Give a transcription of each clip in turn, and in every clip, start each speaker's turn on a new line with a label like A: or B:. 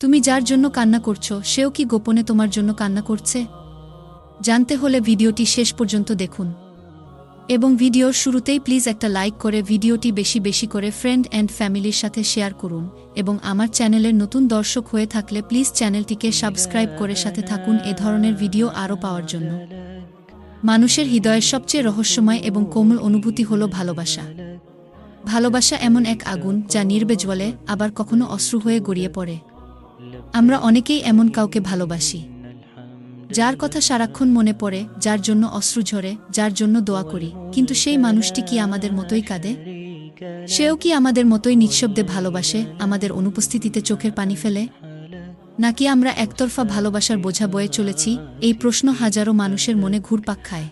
A: তুমি যার জন্য কান্না করছ, সেও কি গোপনে তোমার জন্য কান্না করছে? জানতে হলে ভিডিওটি শেষ পর্যন্ত দেখুন। এবং ভিডিওর শুরুতেই প্লিজ একটা লাইক করে ভিডিওটি বেশি বেশি করে ফ্রেন্ড অ্যান্ড ফ্যামিলির সাথে শেয়ার করুন এবং আমার চ্যানেলের নতুন দর্শক হয়ে থাকলে প্লিজ চ্যানেলটিকে সাবস্ক্রাইব করে সাথে থাকুন এ ধরনের ভিডিও আরও পাওয়ার জন্য। মানুষের হৃদয়ের সবচেয়ে রহস্যময় এবং কোমল অনুভূতি হল ভালোবাসা। ভালোবাসা এমন এক আগুন যা নির্বে জ্বলে আবার কখনো অশ্রু হয়ে গড়িয়ে পড়ে। আমরা অনেকেই এমন কাউকে ভালোবাসি, যার কথা সারাক্ষণ মনে পড়ে, যার জন্য অশ্রু ঝরে, যার জন্য দোয়া করি। কিন্তু সেই মানুষটি কি আমাদের মতোই কাঁদে? সেও কি আমাদের মতোই নিঃশব্দে ভালোবাসে, আমাদের অনুপস্থিতিতে চোখের পানি ফেলে? নাকি আমরা একতরফা ভালোবাসার বোঝা বয়ে চলেছি, এই প্রশ্ন হাজারো মানুষের মনে ঘুরপাক খায়।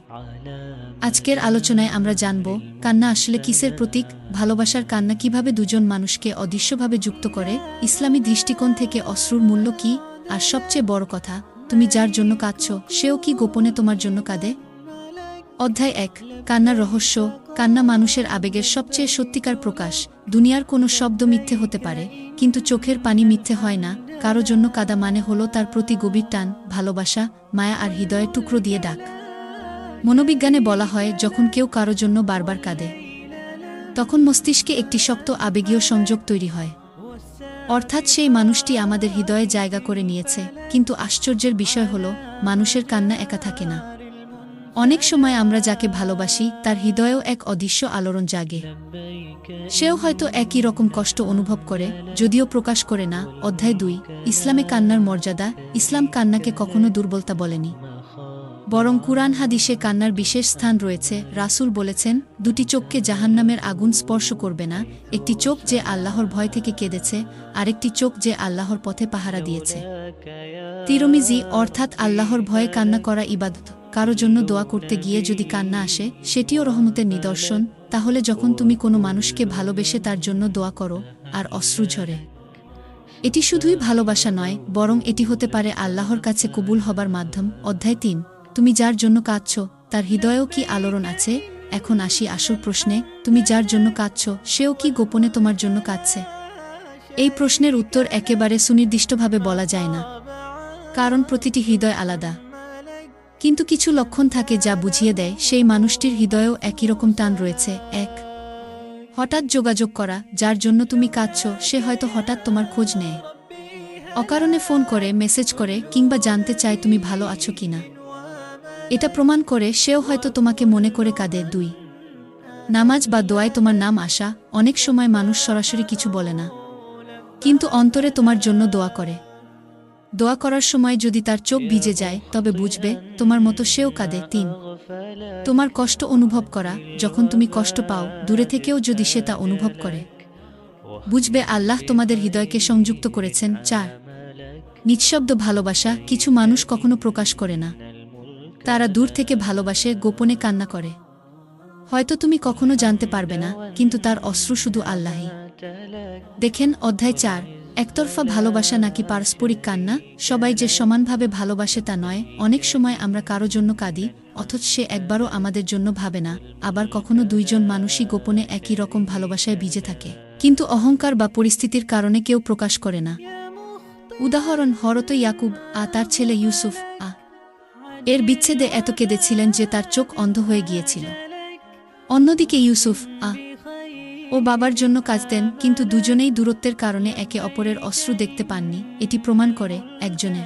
A: আজকের আলোচনায় আমরা জানব, কান্না আসলে কিসের প্রতীক, ভালোবাসার কান্না কীভাবে দুজন মানুষকে অদৃশ্যভাবে যুক্ত করে, ইসলামী দৃষ্টিকোণ থেকে অশ্রুর মূল্য কি, আর সবচেয়ে বড় কথা, তুমি যার জন্য কাঁদছ, সেও কি গোপনে তোমার জন্য কাঁদে? অধ্যায় এক কান্নার রহস্য, কান্না মানুষের আবেগের সবচেয়ে সত্যিকার প্রকাশ, দুনিয়ার কোনো শব্দ মিথ্যে হতে পারে, কিন্তু চোখের পানি মিথ্যে হয় না, কারও জন্য কাদা মানে হলো তার প্রতি গভীর টান, ভালোবাসা, মায়া আর হৃদয়ের টুকরো দিয়ে ডাক। মনোবিজ্ঞানে বলা হয়, যখন কেউ কারও জন্য বারবার কাঁদে, তখন মস্তিষ্কে একটি শক্ত আবেগীয় সংযোগ তৈরি হয়। অর্থাৎ সেই মানুষটি আমাদের হৃদয়ে জায়গা করে নিয়েছে, কিন্তু আশ্চর্যের বিষয় হল, মানুষের কান্না একা থাকে না। অনেক সময় আমরা যাকে ভালোবাসি, তার হৃদয়েও এক অদৃশ্য আলোড়ন জাগে। সেও হয়তো একই রকম কষ্ট অনুভব করে, যদিও প্রকাশ করে না, অধ্যায় দুই, ইসলামে কান্নার মর্যাদা, ইসলাম কান্নাকে কখনো দুর্বলতা বলেনি। বরং কুরআন হাদিসে কান্নার বিশেষ স্থান রয়েছে। রাসূল বলেছেন, দুটি চোখকে জাহান্নামের আগুন স্পর্শ করবে না, একটি চোখ যে আল্লাহর ভয় থেকে কেঁদেছে, আরেকটি চোখ যে আল্লাহর পথে পাহারা দিয়েছে। তিরমিজি অর্থাৎ আল্লাহর ভয়ে কান্না করা ইবাদত। কারও জন্য দোয়া করতে গিয়ে যদি কান্না আসে, সেটিও রহমতের নিদর্শন। তাহলে যখন তুমি কোনো মানুষকে ভালোবেসে তার জন্য দোয়া করো, আর অশ্রু ঝরে। এটি শুধুই ভালোবাসা নয়, বরং এটি হতে পারে আল্লাহর কাছে কবুল হবার মাধ্যম। অধ্যায় তিন। তুমি যার জন্য কাঁদছ, তার হৃদয়েও কি আলোড়ন আছে? এখন আসি আসল প্রশ্নে, তুমি যার জন্য কাঁদছ, সেও কি গোপনে তোমার জন্য কাঁদছে? এই প্রশ্নের উত্তর একেবারে সুনির্দিষ্টভাবে বলা যায় না। কারণ প্রতিটি হৃদয় আলাদা। কিন্তু কিছু লক্ষণ থাকে যা বুঝিয়ে দেয়, সেই মানুষটির হৃদয়েও একই রকম টান রয়েছে। এক, হঠাৎ যোগাযোগ করা, যার জন্য তুমি কাঁদছ, সে হয়তো হঠাৎ তোমার খোঁজ নেয়। অকারণে ফোন করে, মেসেজ করে, কিংবা জানতে চায় তুমি ভালো আছো কিনা। এটা প্রমাণ করে সেও হয়তো তোমাকে মনে করে কাঁদে, দুই। নামাজ বা দোয়ায় তোমার নাম আসা অনেক সময় মানুষ সরাসরি কিছু বলে না। কিন্তু অন্তরে তোমার জন্য দোয়া করে। দোয়া করার সময় যদি তার চোখ ভিজে যায়, তবে বুঝবে, তোমার মতো সেও কাঁদে, তিন। তোমার কষ্ট অনুভব করা, যখন তুমি কষ্ট পাও, দূরে থেকেও যদি সে তা অনুভব করে। বুঝবে আল্লাহ তোমাদের হৃদয়কে সংযুক্ত করেছেন, চার। নিঃশব্দ ভালোবাসা কিছু মানুষ কখনো প্রকাশ করে না। তারা দূর থেকে ভালোবাসে, গোপনে কান্না করে। হয়তো তুমি কখনো জানতে পারবে না, কিন্তু তার অশ্রু শুধু আল্লাহই। দেখেন অধ্যায় চার, একতরফা ভালোবাসা নাকি পারস্পরিক কান্না? সবাই যে সমানভাবে ভালোবাসে তা নয়। অনেক সময় আমরা কারও জন্য কাঁদি, অথচ সে একবারও আমাদের জন্য ভাবে না। আবার কখনো দুইজন মানুষই গোপনে একই রকম ভালোবাসায় ভিজে থাকে। কিন্তু অহংকার বা পরিস্থিতির কারণে কেউ প্রকাশ করে না। উদাহরণ হরত ইয়াকুব আ তার ছেলে ইউসুফ। এর বিচ্ছেদে এত কেঁদেছিলেন যে তার চোখ অন্ধ হয়ে গিয়েছিল। অন্যদিকে ইউসুফ আ ও বাবার জন্য কাঁদতেন কিন্তু দুজনেই দূরত্বের কারণে একে অপরের অশ্রু দেখতে পাননি। এটি প্রমাণ করে একজনের।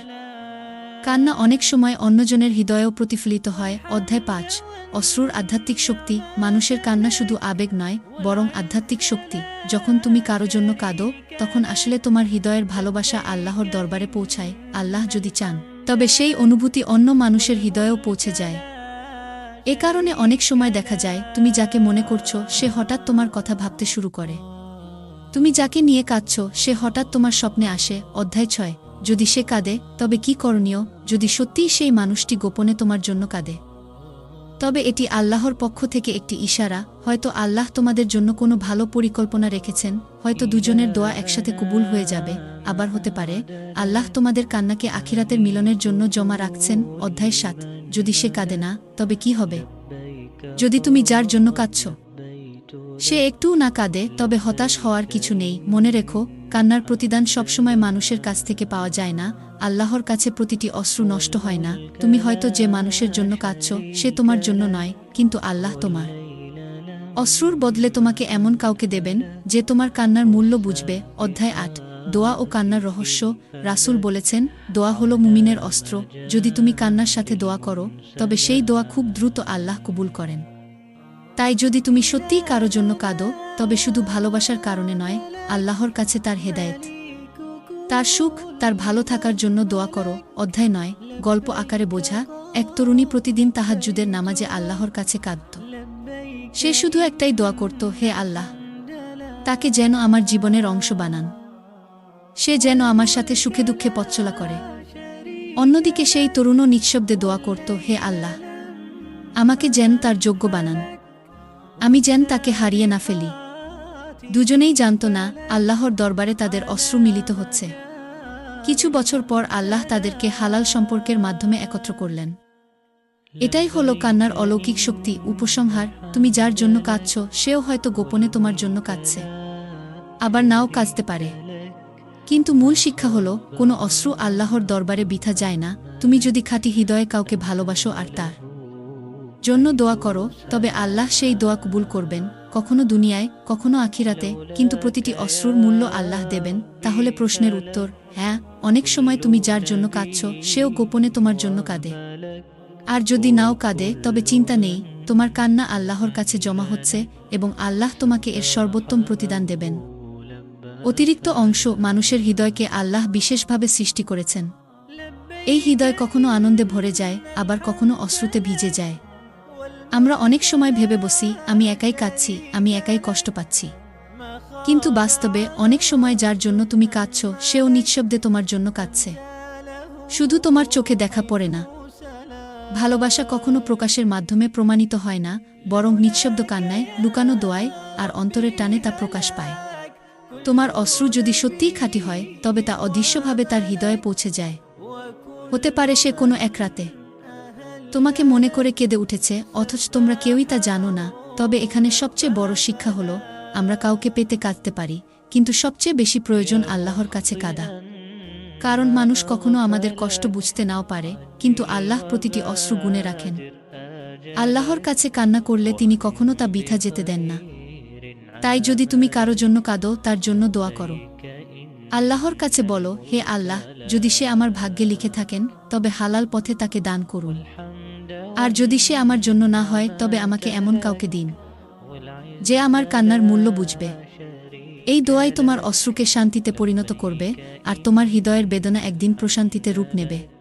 A: কান্না অনেক সময় অন্যজনের হৃদয়েও প্রতিফলিত হয়। অধ্যায় পাঁচ, অশ্রুর আধ্যাত্মিক শক্তি। মানুষের কান্না শুধু আবেগ নয়, বরং আধ্যাত্মিক শক্তি। যখন তুমি কারও জন্য কাঁদো, তখন আসলে তোমার হৃদয়ের ভালোবাসা আল্লাহর দরবারে পৌঁছায়। আল্লাহ যদি চান। তবে সেই অনুভূতি অন্য মানুষের হৃদয়েও পৌঁছে যায়। এ কারণে অনেক সময় দেখা যায়, তুমি যাকে মনে করছ, সে হঠাৎ তোমার কথা ভাবতে শুরু করে। তুমি যাকে নিয়ে কাঁদছ, সে হঠাৎ তোমার স্বপ্নে আসে, অধ্যায় ছয়। যদি সে কাঁদে, তবে কি করণীয়? যদি সত্যিই সেই মানুষটি গোপনে তোমার জন্য কাঁদে। তবে এটি আল্লাহর পক্ষ থেকে একটি ইশারা। হয়তো আল্লাহ তোমাদের জন্য কোনো ভালো পরিকল্পনা রেখেছেন, হয়তো দুজনের দোয়া একসাথে কবুল হয়ে যাবে, আবার হতে পারে, আল্লাহ তোমাদের কান্নাকে আখিরাতের মিলনের জন্য জমা রাখছেন, অধ্যায় সাত, যদি সে কাঁদে না, তবে কি হবে? যদি তুমি যার জন্য কাঁদছ? সে একটুও না কাঁদে, তবে হতাশ হওয়ার কিছু নেই, মনে রেখো, কান্নার প্রতিদান সবসময় মানুষের কাছ থেকে পাওয়া যায় না আল্লাহর কাছে প্রতিটি অশ্রু নষ্ট হয় না। তুমি হয়তো যে মানুষের জন্য কাঁদছ, সে তোমার জন্য নয়, কিন্তু আল্লাহ তোমার। অশ্রুর বদলে তোমাকে এমন কাউকে দেবেন, যে তোমার কান্নার মূল্য বুঝবে। অধ্যায় আট, দোয়া ও কান্নার রহস্য। রাসূল বলেছেন, দোয়া হলো মুমিনের অস্ত্র। যদি তুমি কান্নার সাথে দোয়া করো, তবে সেই দোয়া খুব দ্রুত আল্লাহ কবুল করেন। তাই যদি তুমি সত্যিই কারও জন্য কাঁদো, তবে শুধু ভালোবাসার কারণে নয়, আল্লাহর কাছে তার হেদায়েত। তার সুখ, তার ভালো থাকার জন্য দোয়া করো। অধ্যায় নয়, গল্প আকারে বোঝা, এক তরুণী প্রতিদিন তাহাজ্জুদের নামাজে আল্লাহর কাছে কাঁদত। সে শুধু একটাই দোয়া করত, হে আল্লাহ, তাকে যেন আমার জীবনের অংশ বানান। সে যেন আমার সাথে সুখে দুঃখে পথচলা করে। অন্যদিকে সেই তরুণও নিঃশব্দে দোয়া করত, হে আল্লাহ, আমাকে যেন তার যোগ্য বানান। আমি যেন তাকে হারিয়ে না ফেলি। দুজনেই জানত না, আল্লাহর দরবারে তাদের অশ্রু মিলিত হচ্ছে। কিছু বছর পর আল্লাহ তাদেরকে হালাল সম্পর্কের মাধ্যমে একত্র করলেন। এটাই হলো কান্নার অলৌকিক শক্তি, উপসংহার, তুমি যার জন্য কাঁদছ, সেও হয়তো গোপনে তোমার জন্য কাঁদছে। আবার নাও কাঁদতে পারে। কিন্তু মূল শিক্ষা হলো, কোনো অশ্রু আল্লাহর দরবারে বিথা যায় না, তুমি যদি খাঁটি হৃদয়ে কাউকে ভালোবাসো আর তার। জন্য দোয়া করো, তবে আল্লাহ সেই দোয়া কবুল করবেন। কখনো দুনিয়ায়, কখনো আখিরাতে, কিন্তু প্রতিটি অশ্রুর মূল্য আল্লাহ দেবেন। তাহলে প্রশ্নের উত্তর হ্যাঁ অনেক সময় তুমি যার জন্য কাঁদছ, সেও গোপনে তোমার জন্য কাঁদে। আর যদি নাও কাঁদে, তবে চিন্তা নেই, তোমার কান্না আল্লাহর কাছে জমা হচ্ছে এবং আল্লাহ তোমাকে এর সর্বোত্তম প্রতিদান দেবেন। অতিরিক্ত অংশ মানুষের হৃদয়কে আল্লাহ বিশেষভাবে সৃষ্টি করেছেন। এই হৃদয় কখনো আনন্দে ভরে যায়, আবার কখনো অশ্রুতে ভিজে যায়। আমরা অনেক সময় ভেবে বসি, আমি একাই কাঁদছি, আমি একাই কষ্ট পাচ্ছি। কিন্তু বাস্তবে, অনেক সময় যার জন্য তুমি কাঁদছ, সেও নিঃশব্দে তোমার জন্য কাঁদছে। শুধু তোমার চোখে দেখা পড়ে না। ভালোবাসা কখনো প্রকাশের মাধ্যমে প্রমাণিত হয় না, বরং নিঃশব্দ কান্নায়, লুকানো দোয়ায় আর অন্তরের টানে তা প্রকাশ পায়। তোমার অশ্রু যদি সত্যিই খাঁটি হয়, তবে তা অদৃশ্যভাবে তার হৃদয়ে পৌঁছে যায়। হতে পারে সে কোনো এক রাতে। তোমাকে মনে করে কেঁদে উঠেছে, অথচ তোমরা কেউই তা জানো না। তবে এখানে সবচেয়ে বড় শিক্ষা হলো, আমরা কাউকে পেতে কাঁদতে পারি, কিন্তু সবচেয়ে বেশি প্রয়োজন আল্লাহর কাছে কাদা। কারণ মানুষ কখনো আমাদের কষ্ট বুঝতে নাও পারে, কিন্তু আল্লাহ প্রতিটি অস্ত্র গুণে রাখেন। আল্লাহর কাছে কান্না করলে তিনি কখনো তা বিথা যেতে দেন না। তাই যদি তুমি কারও জন্য কাঁদো, তার জন্য দোয়া করো। আল্লাহর কাছে বলো, হে আল্লাহ, যদি সে আমার ভাগ্যে লিখে থাকেন, তবে হালাল পথে তাকে দান করুন। আর যদি সে আমার জন্য না হয়, তবে আমাকে এমন কাউকে দিন, যে আমার কান্নার মূল্য বুঝবে। এই দোয়াই তোমার অশ্রুকে শান্তিতে পরিণত করবে, আর তোমার হৃদয়ের বেদনা একদিন প্রশান্তিতে রূপ নেবে।